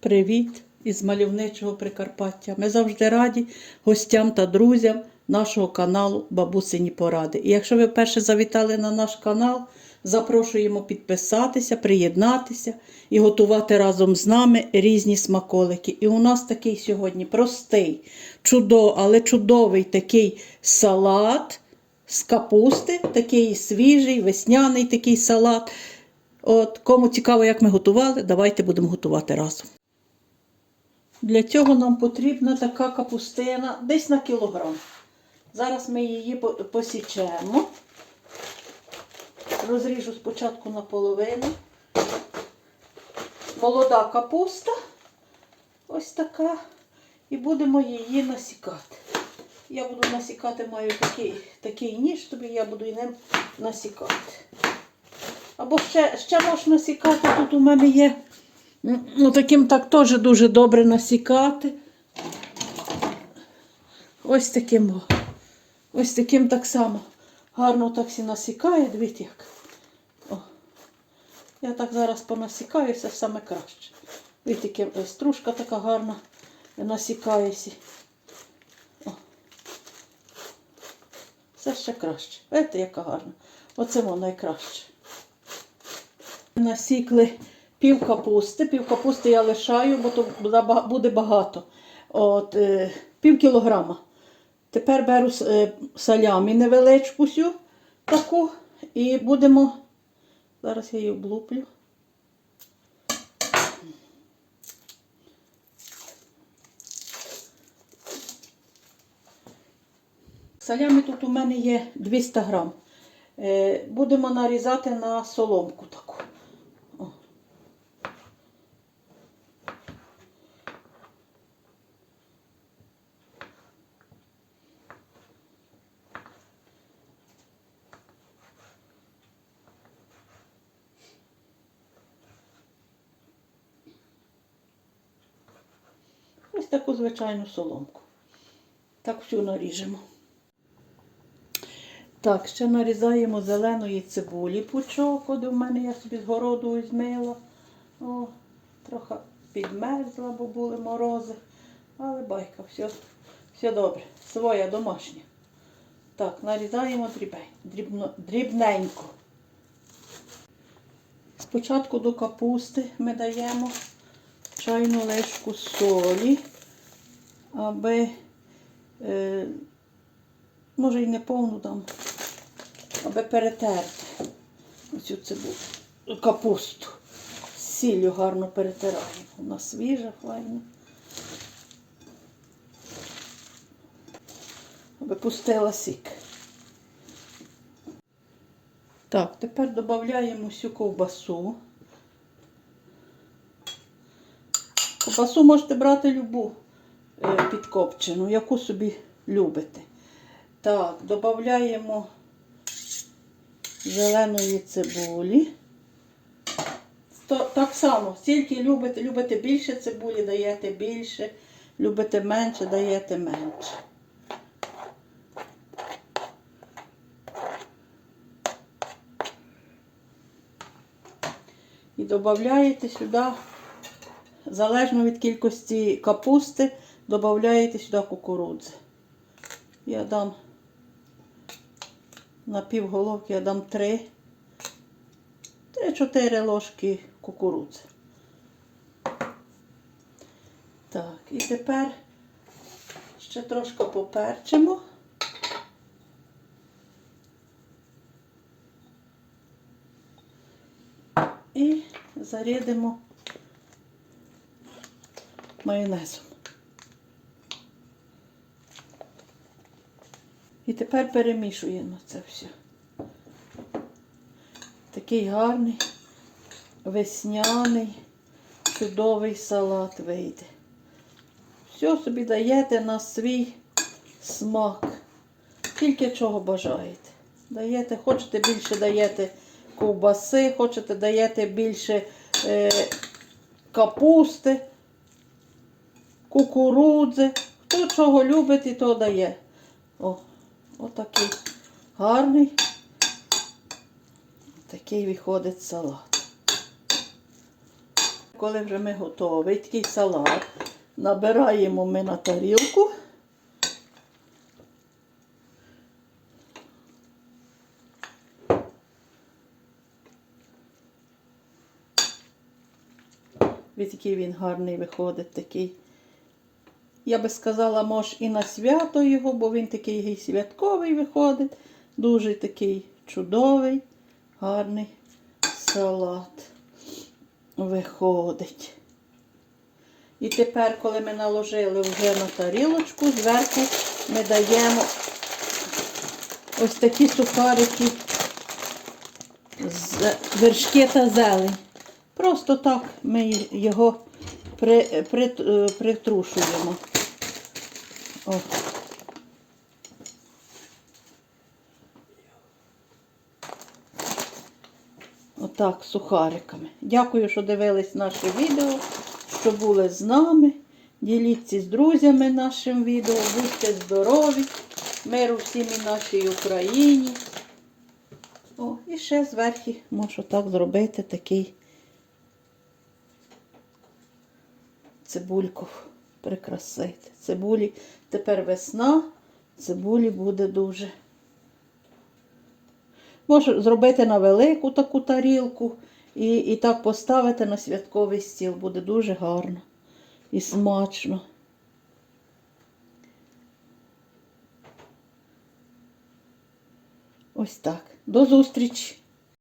Привіт із мальовничого Прикарпаття. Ми завжди раді гостям та друзям нашого каналу Бабусині Поради. І якщо ви вперше завітали на наш канал, запрошуємо підписатися, приєднатися і готувати разом з нами різні смаколики. І у нас такий сьогодні простий, чудо, але чудовий такий салат з капусти, такий свіжий, весняний такий салат. От, кому цікаво, як ми готували, давайте будемо готувати разом. Для цього нам потрібна така капустина десь на кілограм. Зараз ми її посічемо. Розріжу спочатку на половину. Молода капуста. Ось така. І будемо її насікати. Я буду насікати, маю такий, такий ніж, тобі я буду і ним насікати. Або ще, ще можна насікати. Тут у мене є. Ну, таким так теж дуже добре насікати. Ось таким. Ось таким так само. Гарно так сі насікає, дивіться як. О. Я так зараз понасікаю, це саме краще. Дивіться, яка стружка така гарна насікається. Це ще краще. Бачите, яка гарна. Оце воно найкраще. Насікли пів капусти. Пів капусти я лишаю, бо то буде багато. От, е, пів кілограма. Тепер беру е, салямі невеличку сю таку і будемо. Зараз я її облуплю. Салямі тут у мене є 200 грам. Е, Будемо нарізати на соломку таку. Таку звичайну соломку. Так всю наріжемо. Так, ще нарізаємо зеленої цибулі пучок. От у мене я собі з городу змила. О, трохи підмерзла, бо були морози. Але байка, все, все добре. Своя домашня. Так, нарізаємо дрібно, дрібненько. Спочатку до капусти ми даємо чайну ложку солі, аби е, може і не повну дам, аби перетерти оцю цибулю, капусту. Сіллю гарно перетираємо. Вона свіжа, файна. Аби пустила сік. Так, тепер додаємо всю ковбасу. Ковбасу можете брати любу підкопчену, яку собі любите. Так, додаємо зеленої цибулі. То, так само, стільки любите, любите більше цибулі, даєте більше, любите менше, даєте менше. І додаєте сюди, залежно від кількості капусти, додаєте сюди кукурудзи. Я дам на пів головки я дам 3 3-4 ложки кукурудзи. Так, і тепер ще трошки поперчимо. І зарядимо майонезом. І тепер перемішуємо це все. Такий гарний, весняний, чудовий салат вийде. Все собі даєте на свій смак. Тільки чого бажаєте. Даєте, хочете більше даєте ковбаси, хочете даєте більше е, капусти, кукурудзи. Хто чого любить і то дає. О, отакий гарний. Такий виходить салат. Коли вже ми готовий, такий салат, набираємо ми на тарілку. Ось який він гарний виходить такий. Я би сказала, може і на свято його, бо він такий святковий виходить. Дуже такий чудовий, гарний салат виходить. І тепер, коли ми наложили вже на тарілочку, зверху ми даємо ось такі сухарики з вершки та зелень. Просто так ми його е, притрушуємо. О. Отак, сухариками. Дякую, що дивились наше відео, що були з нами. Діліться з друзями нашим відео. Будьте здорові, миру всім і нашій Україні. О, і ще зверху можу так зробити такий цибульку прикрасити. Цибулі тепер весна, цибулі буде дуже. Можу зробити на велику таку тарілку і, і так поставити на святковий стіл. Буде дуже гарно і смачно. Ось так. До зустрічі!